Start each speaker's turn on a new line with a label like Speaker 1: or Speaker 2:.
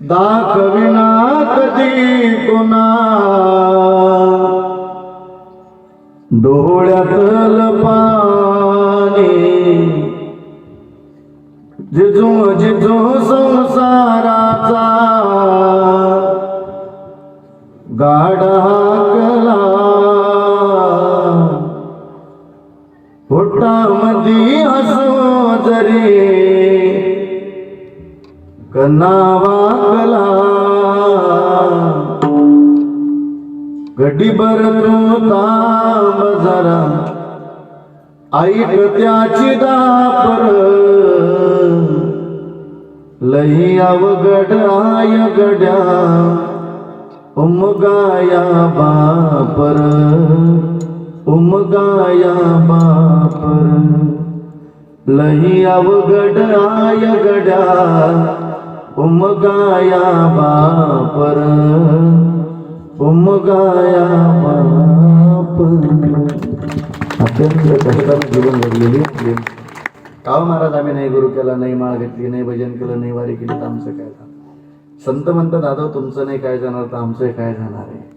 Speaker 1: दाखविना कधी कुणा डोळ्यातल पाणी जिजू जिजू संसाराचा. गाढा कला पोटामधी असो जरी. कनावा कला. गडीभर तू तांब जरा. ऐक त्याची दापर. लई अवघड आय गड्या. उमगाया बापर. उमगाया बा लही अवघड आय गड्या उमगाया बापर उमगाया बापर अत्यंत कष्टात जीवन जगलेली आपली. काव महाराज आम्ही नाही गुरु केला नाही माळ घेतली नाही भजन केलं नाही वारी केली तर आमचं काय झालं? संत म्हणतात दादा तुमचं नाही काय जाणार तर आमचंही काय जाणार आहे?